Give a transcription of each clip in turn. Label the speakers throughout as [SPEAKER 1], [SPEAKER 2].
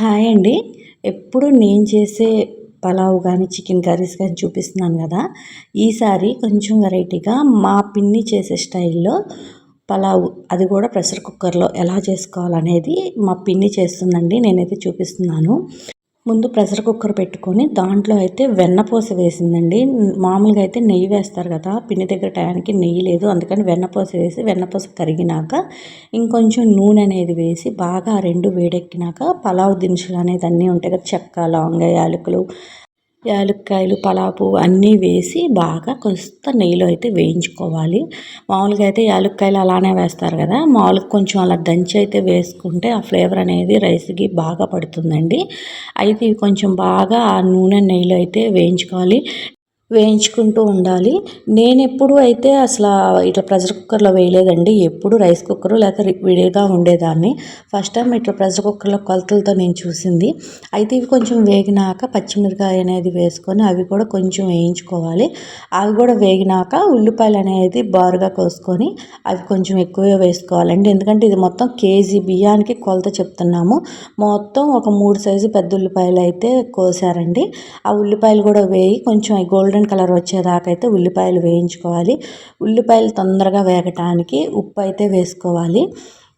[SPEAKER 1] Hi అండి. ఎప్పుడు నేను చేసే పలావ్ కానీ చికెన్ కర్రీస్ కానీ చూపిస్తున్నాను కదా. ఈసారి కొంచెం వెరైటీగా మా పిన్ని చేసే స్టైల్లో పలావ్ అది కూడా ప్రెషర్ కుక్కర్లో ఎలా చేసుకోవాలనేది మా పిన్ని చేస్తుందండి. నేనైతే చూపిస్తున్నాను. ముందు ప్రెషర్ కుక్కర్ పెట్టుకొని దాంట్లో అయితే వెన్నపూస వేసిందండి. మామూలుగా అయితే నెయ్యి వేస్తారు కదా పిండి దగ్గర టయానికి నెయ్యి లేదు. అందుకని వెన్నపూస వేసి వెన్నపూస కరిగినాక ఇంకొంచెం నూనె అనేది వేసి బాగా రెండు వేడెక్కినాక పలావ్ దినుసులు అనేది అన్నీ ఉంటాయి కదా చెక్క లవంగ యాలకులు యాలక్కాయలు పలాపు అన్నీ వేసి బాగా కొంత నెయ్యిలో అయితే వేయించుకోవాలి. మామూలుగా అయితే యాలక్కాయలు అలానే వేస్తారు కదా. మామూలుగా కొంచెం అలా దంచి అయితే వేసుకుంటే ఆ ఫ్లేవర్ అనేది రైస్కి బాగా పడుతుందండి. అయితే ఇవి కొంచెం బాగా ఆ నూనె నెయ్యిలో అయితే వేయించుకోవాలి. వేయించుకుంటూ ఉండాలి. నేను ఎప్పుడు అయితే అసలు ఇట్లా ప్రెషర్ కుక్కర్లో వేయలేదండి. ఎప్పుడు రైస్ కుక్కర్ లేకపోతే విడిగా ఉండేదాన్ని. ఫస్ట్ టైం ఇట్లా ప్రెషర్ కుక్కర్లో కొలతలతో నేను చూసింది. అయితే ఇవి కొంచెం వేగినాక పచ్చిమిరకాయ అనేది వేసుకొని అవి కూడా కొంచెం వేయించుకోవాలి. అవి కూడా వేగినాక ఉల్లిపాయలు అనేది బారుగా కోసుకొని అవి కొంచెం ఎక్కువే వేసుకోవాలండి. ఎందుకంటే ఇది మొత్తం కేజీ బియ్యానికి కొలత చెప్తున్నాము. మొత్తం ఒక మూడు సైజు పెద్ద ఉల్లిపాయలు అయితే కోసారండి. ఆ ఉల్లిపాయలు కూడా వేయి కొంచెం గోల్డెన్ గోల్డెన్ కలర్ వచ్చేదాకా అయితే ఉల్లిపాయలు వేయించుకోవాలి. ఉల్లిపాయలు తొందరగా వేగటానికి ఉప్పు అయితే వేసుకోవాలి.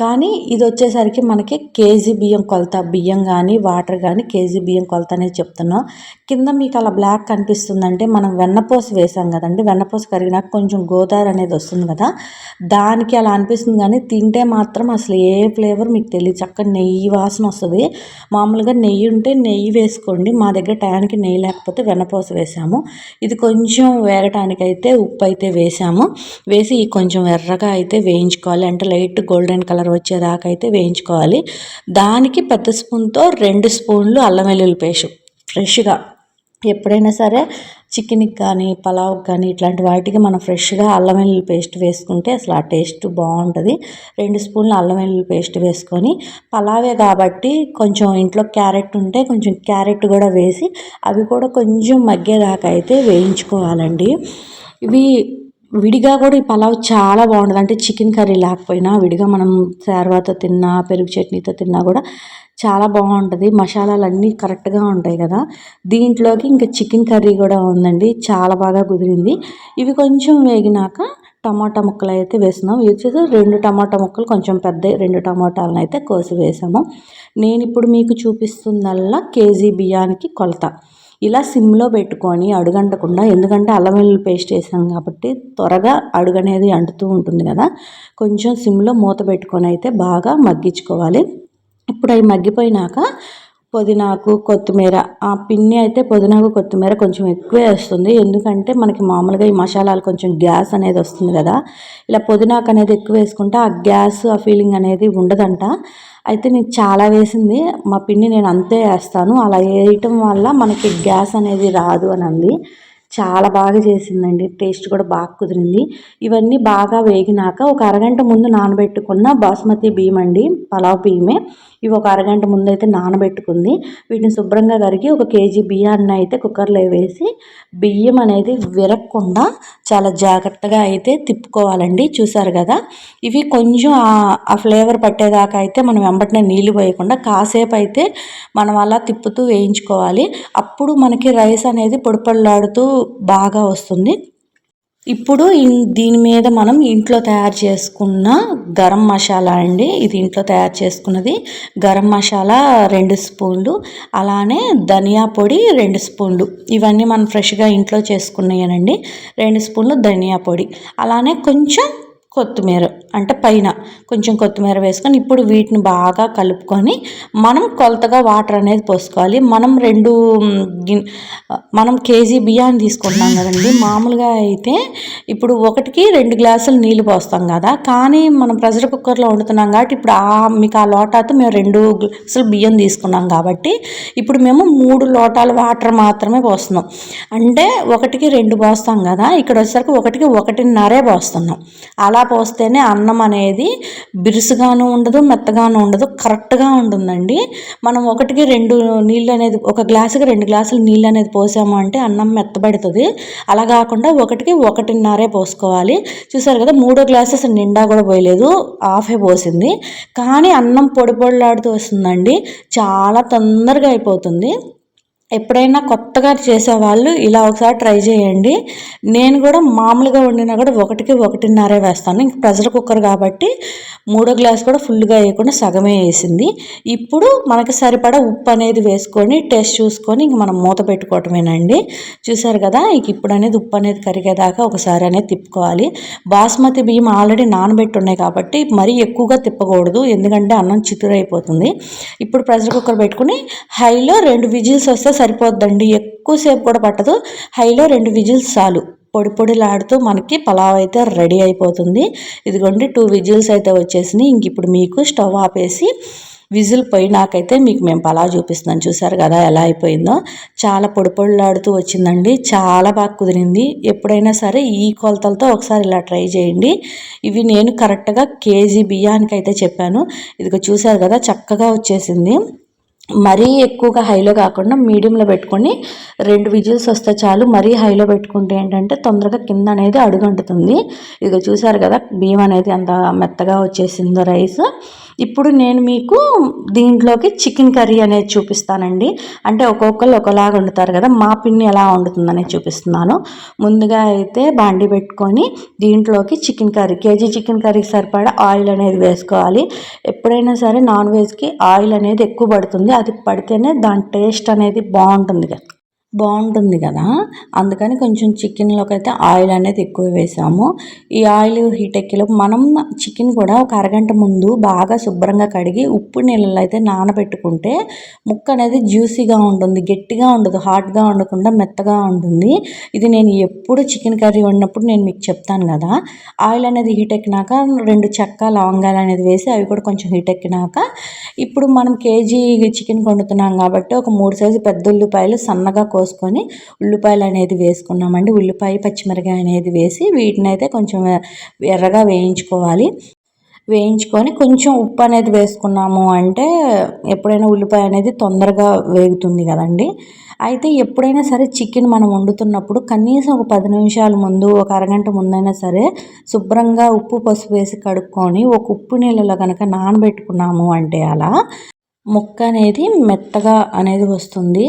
[SPEAKER 1] కానీ ఇది వచ్చేసరికి మనకి కేజీ బియ్యం కొలత బియ్యం కానీ వాటర్ కానీ కేజీ బియ్యం కొలత అనేది చెప్తున్నాం. కింద మీకు అలా బ్లాక్ కనిపిస్తుందంటే మనం వెన్నపోస వేసాం కదండి. వెన్నపోస కరిగినాక కొంచెం గోదావరి అనేది వస్తుంది కదా. దానికి అలా అనిపిస్తుంది కానీ తింటే మాత్రం అసలు ఏ ఫ్లేవర్ మీకు తెలియదు చక్కగా నెయ్యి వాసన వస్తుంది. మామూలుగా నెయ్యి ఉంటే నెయ్యి వేసుకోండి. మా దగ్గర టయానికి నెయ్యి లేకపోతే వెన్నపోస వేసాము. ఇది కొంచెం వేగటానికి అయితే ఉప్పు అయితే వేసాము. వేసి కొంచెం ఎర్రగా అయితే వేయించుకోవాలి. అంటే లైట్ గోల్డెన్ కలర్ కలర్ వచ్చేదాకా అయితే వేయించుకోవాలి. దానికి పెద్ద స్పూన్తో రెండు స్పూన్లు అల్లం వెల్లుల్లి పేస్ట్ ఫ్రెష్గా. ఎప్పుడైనా సరే చికెన్కి కానీ పలావ్కి కానీ ఇట్లాంటి వాటికి మనం ఫ్రెష్గా అల్లం వెల్లుల్లి పేస్ట్ వేసుకుంటే అసలు ఆ టేస్ట్ బాగుంటుంది. రెండు స్పూన్లు అల్లం వెల్లుల్లి పేస్ట్ వేసుకొని పలావే కాబట్టి కొంచెం ఇంట్లో క్యారెట్ ఉంటే కొంచెం క్యారెట్ కూడా వేసి అవి కూడా కొంచెం మగ్గేదాకా అయితే వేయించుకోవాలండి. ఇవి విడిగా కూడా ఈ పలావ్ చాలా బాగుంటుంది అంటే చికెన్ కర్రీ లేకపోయినా విడిగా మనం శార్వాతో తిన్నా పెరుగు చట్నీతో తిన్నా కూడా చాలా బాగుంటుంది. మసాలాలు అన్నీ కరెక్ట్గా ఉంటాయి కదా. దీంట్లోకి ఇంకా చికెన్ కర్రీ కూడా ఉందండి. చాలా బాగా కుదిరింది. ఇవి కొంచెం వేగినాక టమాటా ముక్కలు అయితే వేస్తున్నాం. ఇది వచ్చేసి రెండు టమాటా ముక్కలు కొంచెం పెద్ద రెండు టమాటాలను అయితే కోసి వేసాము. నేను ఇప్పుడు మీకు చూపిస్తుందల్లా కేజీ బియ్యానికి కొలత. ఇలా సిమ్లో పెట్టుకొని అడుగంటకుండా ఎందుకంటే అల్లం వెల్లుల్లి పేస్ట్ వేసాం కాబట్టి త్వరగా అడుగు అనేది అంటుతూ ఉంటుంది కదా కొంచెం సిమ్లో మూత పెట్టుకొని అయితే బాగా మగ్గించుకోవాలి. ఇప్పుడు అవి మగ్గిపోయినాక పుదీనాకు కొత్తిమీర. ఆ పిన్ని అయితే పుదీనాకు కొత్తిమీర కొంచెం ఎక్కువే వస్తుంది. ఎందుకంటే మనకి మామూలుగా ఈ మసాలాలు కొంచెం గ్యాస్ అనేది వస్తుంది కదా. ఇలా పుదీనాకు అనేది ఎక్కువ వేసుకుంటే ఆ గ్యాస్ ఆ ఫీలింగ్ అనేది ఉండదంట. అయితే నేను చాలా వేసింది. మా పిన్ని నేను అంతే వేస్తాను. అలా వేయటం వల్ల మనకి గ్యాస్ అనేది రాదు అని అంది. చాలా బాగా చేసిందండి. టేస్ట్ కూడా బాగా కుదిరింది. ఇవన్నీ బాగా వేగినాక ఒక అరగంట ముందు నానబెట్టుకున్న బాస్మతి బియ్యం అండి. పలావ్ బియ్యమే. ఇవి ఒక అరగంట ముందు అయితే నానబెట్టుకుంది. వీటిని శుభ్రంగా కరిగి ఒక కేజీ బియ్యాన్ని అయితే కుక్కర్లో వేసి బియ్యం అనేది విరగకుండా చాలా జాగ్రత్తగా అయితే తిప్పుకోవాలండి. చూసారు కదా? ఇవి కొంచెం ఆ ఫ్లేవర్ పట్టేదాకా అయితే మనం వెంబటనే నీళ్ళు పోయకుండా కాసేపు అయితే మనం అలా తిప్పుతూ వేయించుకోవాలి. అప్పుడు మనకి రైస్ అనేది పొడిపొడలాడుతూ బాగా వస్తుంది. ఇప్పుడు దీని మీద మనం ఇంట్లో తయారు చేసుకున్న గరం మసాలా అండి. ఇది ఇంట్లో తయారు చేసుకున్నది. గరం మసాలా రెండు స్పూన్లు అలానే ధనియా పొడి రెండు స్పూన్లు. ఇవన్నీ మనం ఫ్రెష్గా ఇంట్లో చేసుకున్నాయనండి. రెండు స్పూన్లు ధనియా పొడి అలానే కొంచెం కొత్తిమీర అంటే పైన కొంచెం కొత్తిమీర వేసుకొని ఇప్పుడు వీటిని బాగా కలుపుకొని మనం కొలతగా వాటర్ అనేది పోసుకోవాలి. మనం రెండు మనం కేజీ బియ్యాన్ని తీసుకుంటున్నాం కదండి. మామూలుగా అయితే ఇప్పుడు ఒకటికి రెండు గ్లాసులు నీళ్ళు పోస్తాం కదా. కానీ మనం ప్రెషర్ కుక్కర్లో వండుతున్నాం కాబట్టి ఇప్పుడు ఆ మీకు ఆ లోటాతో మేము రెండు గ్లాసులు బియ్యం తీసుకున్నాం కాబట్టి ఇప్పుడు మేము మూడు లోటాల వాటర్ మాత్రమే పోస్తున్నాం. అంటే ఒకటికి రెండు పోస్తాం కదా. ఇక్కడ వచ్చేసరికి ఒకటికి ఒకటిన్నరే పోస్తున్నాం. అలా పోస్తేనే అన్నం అనేది బిరుసుగాను ఉండదు మెత్తగాను ఉండదు కరెక్ట్గా ఉంటుందండి. మనం ఒకటికి రెండు నీళ్ళు అనేది ఒక గ్లాసుకి రెండు గ్లాసులు నీళ్ళు అనేది పోసాము అంటే అన్నం మెత్తబడుతుంది. అలా కాకుండా ఒకటికి ఒకటిన్నరే పోసుకోవాలి. చూసారు కదా మూడో గ్లాసెస్ నిండా కూడా పోయలేదు హాఫే పోసింది. కానీ అన్నం పొడి పొడిలాడుతూ వస్తుందండి. చాలా తొందరగా అయిపోతుంది. ఎప్పుడైనా కొత్తగా చేసేవాళ్ళు ఇలా ఒకసారి ట్రై చేయండి. నేను కూడా మామూలుగా వండినా కూడా ఒకటికి ఒకటిన్నరే వేస్తాను. ఇంక ప్రెషర్ కుక్కర్ కాబట్టి మూడో గ్లాస్ కూడా ఫుల్గా వేయకుండా సగమే వేసింది. ఇప్పుడు మనకి సరిపడా ఉప్పు అనేది వేసుకొని టేస్ట్ చూసుకొని ఇంక మనం మూత పెట్టుకోవటమేనండి. చూసారు కదా ఇంక ఇప్పుడు అనేది ఉప్పు అనేది కరిగేదాకా ఒకసారి అనేది తిప్పుకోవాలి. బాస్మతి బియ్యం ఆల్రెడీ నానబెట్టి ఉన్నాయి కాబట్టి మరీ ఎక్కువగా తిప్పకూడదు. ఎందుకంటే అన్నం చితురైపోతుంది. ఇప్పుడు ప్రెషర్ కుక్కర్ పెట్టుకుని హైలో రెండు విజిల్స్ వస్తే సరిపోద్దండి. ఎక్కువసేపు కూడా పట్టదు. హైలో రెండు విజిల్స్ చాలు. పొడి పొడిలాడుతూ మనకి పలావ్ అయితే రెడీ అయిపోతుంది. ఇదిగోండి టూ విజిల్స్ అయితే వచ్చేసినాయి. ఇంక ఇప్పుడు మీకు స్టవ్ ఆపేసి విజిల్ పోయినాకైతే మీకు మేము పలావ్ చూపిస్తున్నాం. చూసారు కదా ఎలా అయిపోయిందో. చాలా పొడి పొడిలాడుతూ వచ్చిందండి. చాలా బాగా కుదిరింది. ఎప్పుడైనా సరే ఈ కొలతలతో ఒకసారి ఇలా ట్రై చేయండి. ఇవి నేను కరెక్ట్గా కేజీ బియ్యానికి అయితే చెప్పాను. ఇదిగో చూసారు కదా చక్కగా వచ్చేసింది. మరీ ఎక్కువగా హైలో కాకుండా మీడియంలో పెట్టుకొని రెండు విజిల్స్ వస్తే చాలు మరీ హైలో పెట్టుకుంటే ఏంటంటే తొందరగా కింద అనేది అడుగంటుతుంది. ఇక చూసారు కదా బియ్యం అనేది అంత మెత్తగా వచ్చేసిందో రైస్. ఇప్పుడు నేను మీకు దీంట్లోకి చికెన్ కర్రీ అనేది చూపిస్తానండి. అంటే ఒక్కొక్కరు ఒకలాగా వండుతారు కదా మా పిన్ని ఎలా వండుతుందని చూపిస్తున్నాను. ముందుగా అయితే బాండి పెట్టుకొని దీంట్లోకి చికెన్ కర్రీ కేజీ చికెన్ కర్రీకి సరిపడా ఆయిల్ అనేది వేసుకోవాలి. ఎప్పుడైనా సరే నాన్ వెజ్కి ఆయిల్ అనేది ఎక్కువ పడుతుంది. అది పడితేనే దాని టేస్ట్ అనేది బాగుంటుంది కదా బాగుంటుంది కదా. అందుకని కొంచెం చికెన్లోకి అయితే ఆయిల్ అనేది ఎక్కువ వేసాము. ఈ ఆయిల్ హీట్ ఎక్కిలో మనం చికెన్ కూడా ఒక అరగంట ముందు బాగా శుభ్రంగా కడిగి ఉప్పు నీళ్ళలో అయితే నానబెట్టుకుంటే ముక్క అనేది జ్యూసీగా ఉంటుంది గట్టిగా ఉండదు హాట్గా ఉండకుండా మెత్తగా ఉంటుంది. ఇది నేను ఎప్పుడు చికెన్ కర్రీ వండినప్పుడు నేను మీకు చెప్తాను కదా. ఆయిల్ అనేది హీట్ ఎక్కినాక రెండు చెక్క లవంగాలు అనేది వేసి అవి కూడా కొంచెం హీట్ ఎక్కినాక ఇప్పుడు మనం కేజీ చికెన్ వండుతున్నాం కాబట్టి ఒక మూడు సైజు పెద్ద ఉల్లిపాయలు సన్నగా కోసుకొని ఉల్లిపాయలు అనేది వేసుకున్నామండి. ఉల్లిపాయ పచ్చిమిరకాయ అనేది వేసి వీటిని అయితే కొంచెం ఎర్రగా వేయించుకోవాలి. వేయించుకొని కొంచెం ఉప్పు అనేది వేసుకున్నాము అంటే ఎప్పుడైనా ఉల్లిపాయ అనేది తొందరగా వేగుతుంది కదండి. అయితే ఎప్పుడైనా సరే చికెన్ మనం వండుతున్నప్పుడు కనీసం ఒక పది నిమిషాల ముందు ఒక అరగంట ముందైనా సరే శుభ్రంగా ఉప్పు పసుపు వేసి కడుక్కొని ఒక ఉప్పు నీళ్ళలో కనుక నానబెట్టుకున్నాము అంటే అలా ముక్క అనేది మెత్తగా అనేది వస్తుంది.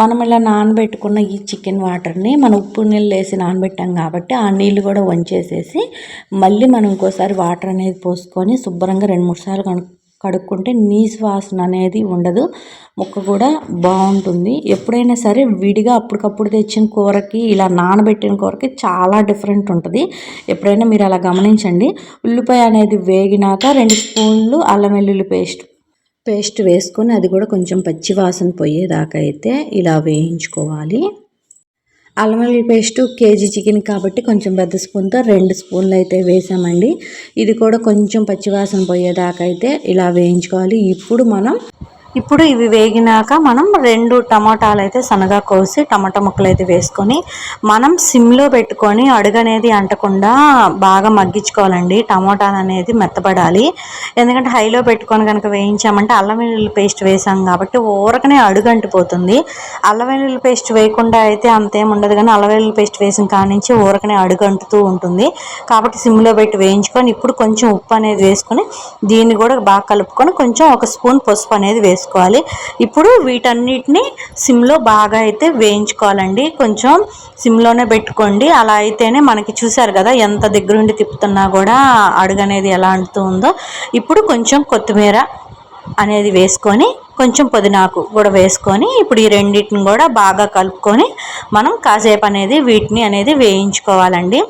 [SPEAKER 1] మనం ఇలా నానబెట్టుకున్న ఈ చికెన్ వాటర్ని మనం ఉప్పు నీళ్ళు వేసి నానబెట్టాం కాబట్టి ఆ నీళ్ళు కూడా వంచేసేసి మళ్ళీ మనం ఇంకోసారి వాటర్ అనేది పోసుకొని శుభ్రంగా రెండు మూడు సార్లు కడుక్కుంటే నీసు వాసన అనేది ఉండదు. ముక్క కూడా బాగుంటుంది. ఎప్పుడైనా సరే విడిగా అప్పటికప్పుడు తెచ్చిన కూరకి ఇలా నానబెట్టిన కూరకి చాలా డిఫరెంట్ ఉంటుంది. ఎప్పుడైనా మీరు అలా గమనించండి. ఉల్లిపాయ అనేది వేగినాక రెండు స్పూన్లు అల్లం వెల్లుల్లి పేస్ట్ పేస్ట్ వేసుకొని అది కూడా కొంచెం పచ్చి వాసన పోయేదాకా అయితే ఇలా వేయించుకోవాలి. అల్లం వెల్లుల్లి పేస్ట్ కేజీ చికెన్ కాబట్టి కొంచెం పెద్ద స్పూన్తో రెండు స్పూన్లు అయితే వేసామండి. ఇది కూడా కొంచెం పచ్చివాసన పోయేదాకా అయితే ఇలా వేయించుకోవాలి. ఇప్పుడు మనం ఇప్పుడు ఇవి వేగినాక మనం రెండు టమాటాలు అయితే సన్నగా కోసి టమాటా ముక్కలు అయితే వేసుకొని మనం సిమ్లో పెట్టుకొని అడుగనేది అంటకుండా బాగా మగ్గించుకోవాలండి. టమాటాలు అనేది మెత్తపడాలి ఎందుకంటే హైలో పెట్టుకొని కనుక వేయించామంటే అల్లం వెల్లుల్లి పేస్ట్ వేసాం కాబట్టి ఊరకనే అడుగంటిపోతుంది. అల్లం వెల్లుల్లి పేస్ట్ వేయకుండా అయితే అంతేం ఉండదు కానీ అల్లం వెల్లుల్లి పేస్ట్ వేసిన కాడ నుంచి ఊరకనే అడుగు అంటుతూ ఉంటుంది. కాబట్టి సిమ్లో పెట్టి వేయించుకొని ఇప్పుడు కొంచెం ఉప్పు అనేది వేసుకొని దీన్ని కూడా బాగా కలుపుకొని కొంచెం ఒక స్పూన్ పసుపు అనేది వేసుకొని వేసుకోవాలి ఇప్పుడు వీటన్నిటిని సిమ్లో బాగా అయితే వేయించుకోవాలండి. కొంచెం సిమ్లోనే పెట్టుకోండి. అలా అయితేనే మనకి చూసారు కదా ఎంత దగ్గరుండి తిప్పుతున్నా కూడా అడుగు అనేది ఎలా అంటుతుందో. ఇప్పుడు కొంచెం కొత్తిమీర అనేది వేసుకొని కొంచెం పుదీనాకు కూడా వేసుకొని ఇప్పుడు ఈ రెండింటిని కూడా బాగా కలుపుకొని మనం కాసేపు అనేది వీటిని అనేది వేయించుకోవాలండి.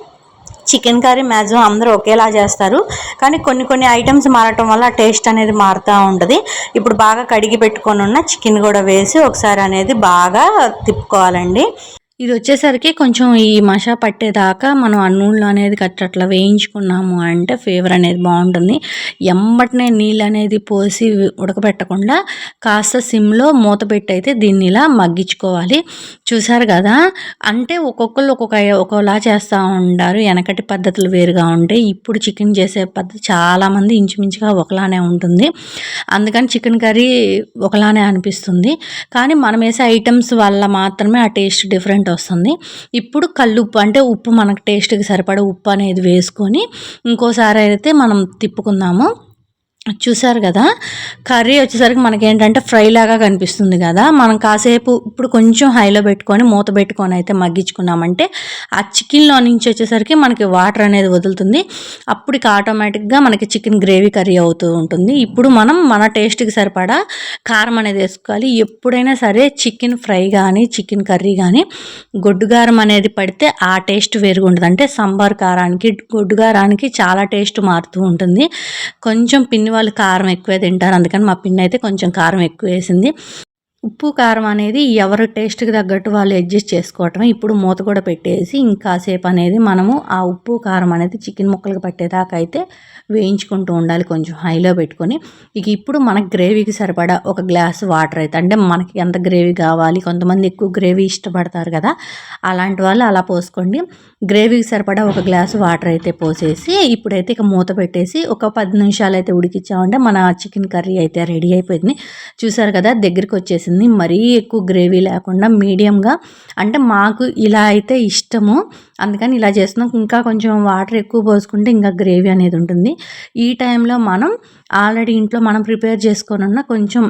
[SPEAKER 1] చికెన్ కర్రీ మ్యాక్సిమం అందరూ ఒకేలా చేస్తారు. కానీ కొన్ని కొన్ని ఐటమ్స్ మారటం వల్ల టేస్ట్ అనేది మారుతూ ఉంటుంది. ఇప్పుడు బాగా కడిగి పెట్టుకొని ఉన్న చికెన్ కూడా వేసి ఒకసారి అనేది బాగా తిప్పుకోవాలండి. ఇది వచ్చేసరికి కొంచెం ఈ మషా పట్టేదాకా మనం ఆ నూనెలో అనేది కట్టట్లా వేయించుకున్నాము అంటే ఫేవర్ అనేది బాగుంటుంది. ఎంబటనే నీళ్ళు అనేది పోసి ఉడకబెట్టకుండా కాస్త సిమ్లో మూత పెట్టి అయితే దీన్ని ఇలా మగ్గించుకోవాలి. చూసారు కదా? అంటే ఒక్కొక్కరు ఒక్కొక్క ఒక్కోలా చేస్తూ ఉంటారు. వెనకటి పద్ధతులు వేరుగా ఉంటాయి ఇప్పుడు చికెన్ చేసే పద్ధతి చాలామంది ఇంచుమించుగా ఒకలానే ఉంటుంది. అందుకని చికెన్ కర్రీ ఒకలానే అనిపిస్తుంది. కానీ మనం వేసే ఐటమ్స్ వల్ల మాత్రమే ఆ టేస్ట్ డిఫరెంట్ వస్తుంది. ఇప్పుడు కల్లుప్పు అంటే ఉప్పు మనకు టేస్ట్కి సరిపడే ఉప్పు అనేది వేసుకొని ఇంకోసారి అయితే మనం తిప్పుకుందాము. చూసారు కదా? కర్రీ వచ్చేసరికి మనకి ఏంటంటే ఫ్రై లాగా కనిపిస్తుంది కదా? మనం కాసేపు ఇప్పుడు కొంచెం హైలో పెట్టుకొని మూత పెట్టుకొని అయితే మగ్గించుకున్నామంటే ఆ చికెన్లో నుంచి వచ్చేసరికి మనకి వాటర్ అనేది వదులుతుంది. అప్పటికి ఆటోమేటిక్గా మనకి చికెన్ గ్రేవీ కర్రీ అవుతూ ఉంటుంది. ఇప్పుడు మనం మన టేస్ట్కి సరిపడా కారం అనేది వేసుకోవాలి. ఎప్పుడైనా సరే చికెన్ ఫ్రై కానీ చికెన్ కర్రీ కానీ గొడ్డుగారం అనేది పడితే ఆ టేస్ట్ వేరుగా ఉంటుంది అంటే సాంబార్ కారానికి గొడ్డుగారానికి చాలా టేస్ట్ మారుతూ ఉంటుంది. కొంచెం పిన్ని వాళ్ళు కారం ఎక్కువే తింటారు. అందుకని మా పిన్ని అయితే కొంచెం కారం ఎక్కువ వేసింది. ఉప్పు కారం అనేది ఎవరి టేస్ట్కి తగ్గట్టు వాళ్ళు అడ్జస్ట్ చేసుకోవటమే. ఇప్పుడు మూత కూడా పెట్టేసి ఇంకాసేపు అనేది మనము ఆ ఉప్పు కారం అనేది చికెన్ ముక్కలకు పట్టేదాకా అయితే వేయించుకుంటూ ఉండాలి కొంచెం హైలో పెట్టుకొని. ఇక ఇప్పుడు మనకు గ్రేవీకి సరిపడా ఒక గ్లాస్ వాటర్ అయితే అంటే మనకి ఎంత గ్రేవీ కావాలి కొంతమంది ఎక్కువ గ్రేవీ ఇష్టపడతారు కదా అలాంటి వాళ్ళు అలా పోసుకోండి. గ్రేవీకి సరిపడా ఒక గ్లాసు వాటర్ అయితే పోసేసి ఇప్పుడైతే ఇక మూత పెట్టేసి ఒక పది నిమిషాలు అయితే ఉడికిచ్చామంటే మన చికెన్ కర్రీ అయితే రెడీ అయిపోయింది. చూసారు కదా దగ్గరికి వచ్చేసింది. మరీ ఎక్కువ గ్రేవీ లేకుండా మీడియంగా. అంటే మాకు ఇలా అయితే ఇష్టము. అందుకని ఇలా చేస్తున్నాం. ఇంకా కొంచెం వాటర్ ఎక్కువ పోసుకుంటే ఇంకా గ్రేవీ అనేది ఉంటుంది. ఈ టైంలో మనం ఆల్రెడీ ఇంట్లో మనం ప్రిపేర్ చేసుకొని ఉన్న కొంచెం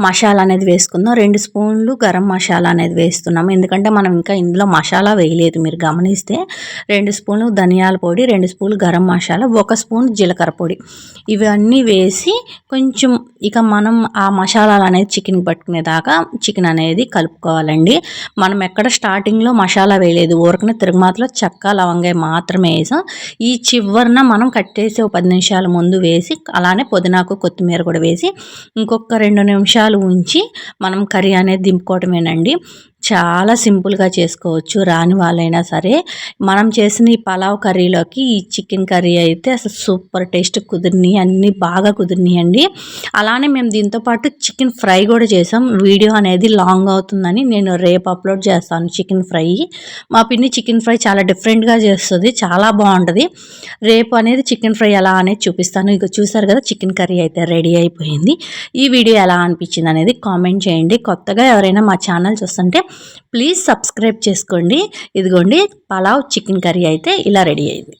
[SPEAKER 1] మసాలా అనేది వేసుకుందాం. రెండు స్పూన్లు గరం మసాలా అనేది వేస్తున్నాము. ఎందుకంటే మనం ఇంకా ఇందులో మసాలా వేయలేదు. మీరు గమనిస్తే రెండు స్పూన్లు ధనియాల పొడి రెండు స్పూన్లు గరం మసాలా ఒక స్పూన్ జీలకర్ర పొడి. ఇవన్నీ వేసి కొంచెం ఇక మనం ఆ మసాలాలు అనేది చికెన్ పట్టుకునేదాకా చికెన్ అనేది కలుపుకోవాలండి. మనం ఎక్కడ స్టార్టింగ్లో మసాలా వేయలేదు. ఊరకనే తిరుగుమాతలో చెక్క లవంగాయ మాత్రమే వేసాం. ఈ చివరిన మనం కట్టేసి ఒక పది నిమిషాల ముందు వేసి అలానే పుదీనాకు కొత్తిమీర కూడా వేసి ఇంకొక రెండు నిమిషాలు నిమిషాలు ఉంచి మనం కర్రీ అనేది దింపుకోవటమేనండి. చాలా సింపుల్గా చేసుకోవచ్చు రాని వాళ్ళైనా సరే. మనం చేసిన ఈ పలావ్ కర్రీలోకి ఈ చికెన్ కర్రీ అయితే అసలు సూపర్ టేస్ట్ కుదిరినాయి అన్నీ బాగా కుదిరినాయండి. అలానే మేము దీంతో పాటు చికెన్ ఫ్రై కూడా చేసాం. వీడియో అనేది లాంగ్ అవుతుందని నేను రేపు అప్లోడ్ చేస్తాను చికెన్ ఫ్రై. మా పిన్ని చికెన్ ఫ్రై చాలా డిఫరెంట్గా చేస్తుంది చాలా బాగుంటుంది. రేపు అనేది చికెన్ ఫ్రై ఎలా అనేది చూపిస్తాను. ఇక చూసారు కదా చికెన్ కర్రీ అయితే రెడీ అయిపోయింది. ఈ వీడియో ఎలా అనిపించింది అనేది కామెంట్ చేయండి. కొత్తగా ఎవరైనా మా ఛానల్ చూస్తుంటే ప్లీజ్ సబ్స్క్రైబ్ చేసుకోండి. ఇదిగోండి పలావ్ చికెన్ కర్రీ అయితే ఇలా రెడీ అయింది.